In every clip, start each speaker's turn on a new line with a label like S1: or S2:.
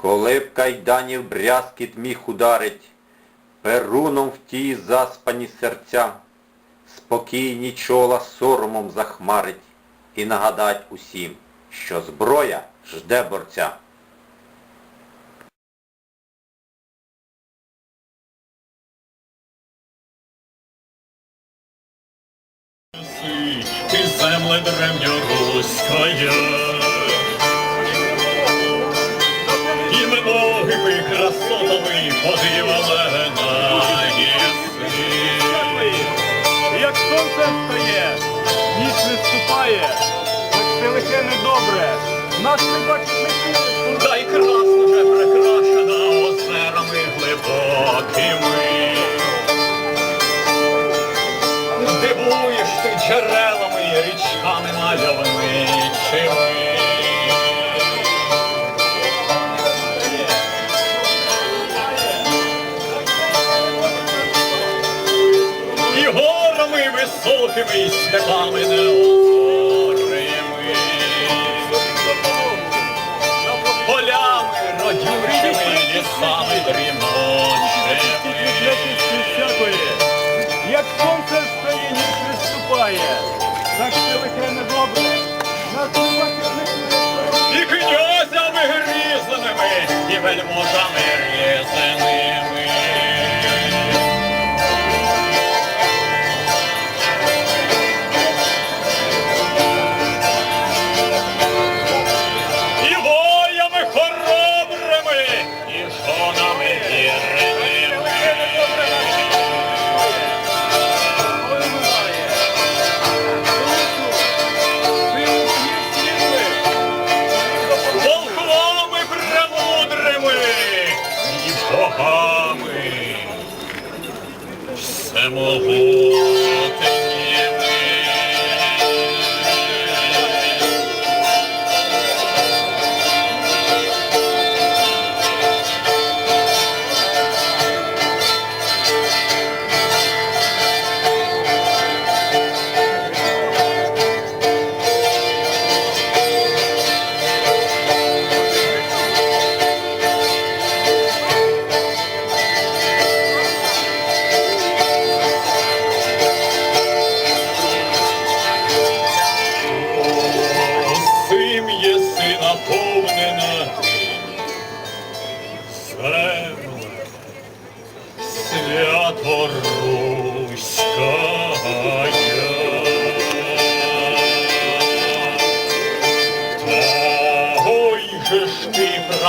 S1: Коли в кайданів брязкіт міг ударить, Перуном в ті заспані серця, Спокійні чола соромом захмарить І нагадать усім, що зброя жде борця.
S2: Ти земле многими красотами подивалена єси.
S3: Як сонце встає, ніч не вступає, хоч це лише недобре, нас не бачить не
S2: Та й красно вже прикрашена озерами глибокими. Полями лісами дрімочими.
S3: Як сонце встає, ніч не вступає, так все лихе недобре, нас не
S2: І князями грізними, і вельможами
S4: Hemel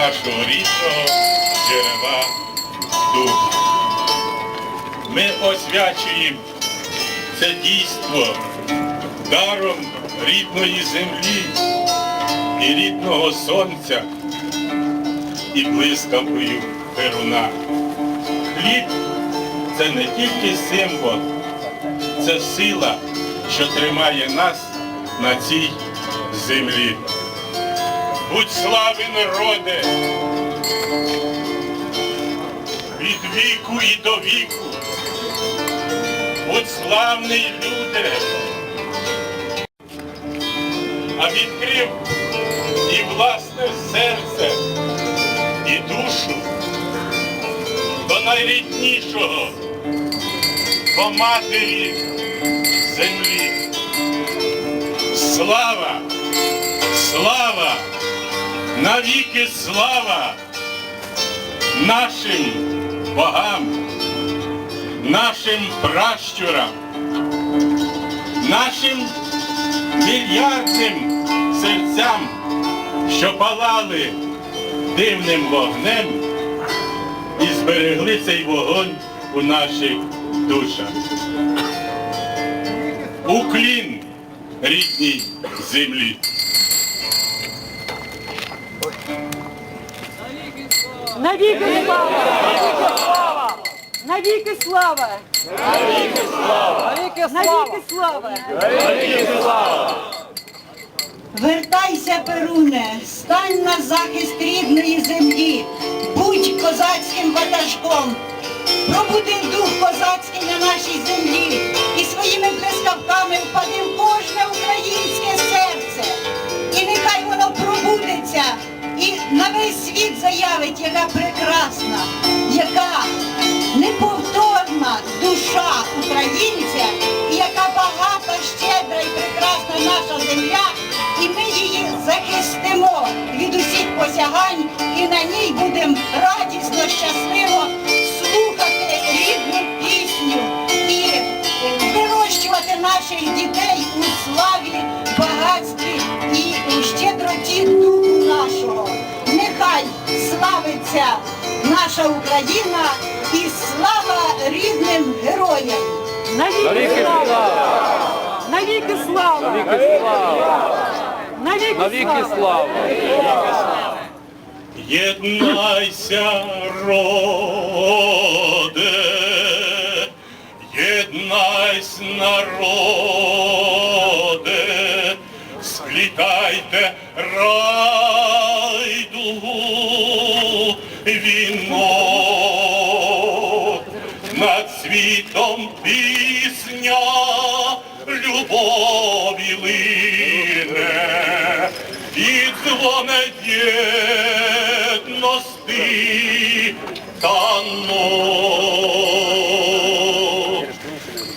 S4: нашого рідного джерела духу. Ми освячуємо це дійство даром рідної землі і рідного сонця і блискавкою перуна. Хліб це не тільки символ, це сила, що тримає нас на цій землі. Будь слави народе, від віку і до віку. Будь славний люде, а відкрив і власне серце, і душу до найріднішого, до матері землі. Слава! Навіки слава нашим богам, нашим пращурам, нашим мільярдним серцям, що палали дивним вогнем і зберегли цей вогонь у наших душах. Уклін рідній землі.
S5: Навіки слава! Навіки слава! Навіки слава! Навіки слава!
S6: Вертайся, Перуне, стань на захист рідної землі, будь козацьким ватажком, пробуди дух козацький на нашій землі і своїми блискавками впади в кожне українське серце. І нехай воно пробудеться і на весь світ заявить, яка прекрасна, яка неповторна душа українця, і яка багата, щедра і прекрасна наша земля, і ми її захистимо від усіх посягань, і на ній будемо радісно, славиться наша Україна і слава рідним героям.
S5: Навіки слава! Навіки слава! Навіки
S3: Навіки
S5: слава!
S3: слава!
S4: Єднайся, роде, єднайся, народе, сплітайте пісня любові лине, і дзвоне єдності та.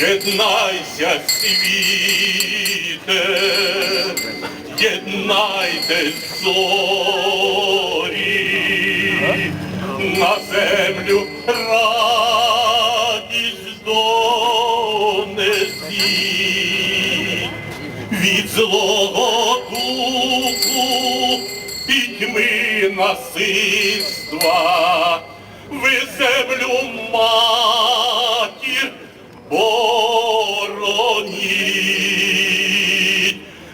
S4: Єднайся, світе, єднайте зорі, на землю радість від злого духу. Пітьми насильства, ви землю матір бороніть.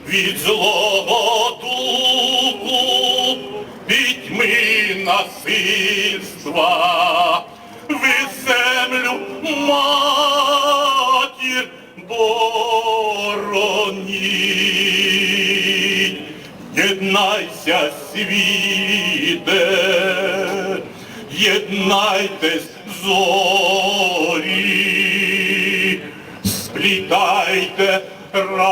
S4: Від злого духу пітьми насильства, ви землю матір Єднайся, світе, єднайтесь зорі, сплітайте райду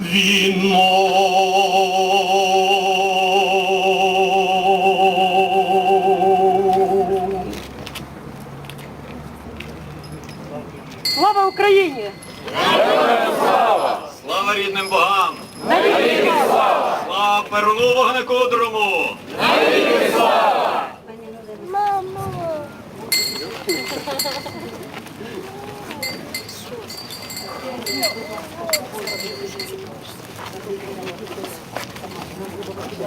S4: віно.
S5: перуну вогнекудрому!
S2: слава! Мамо!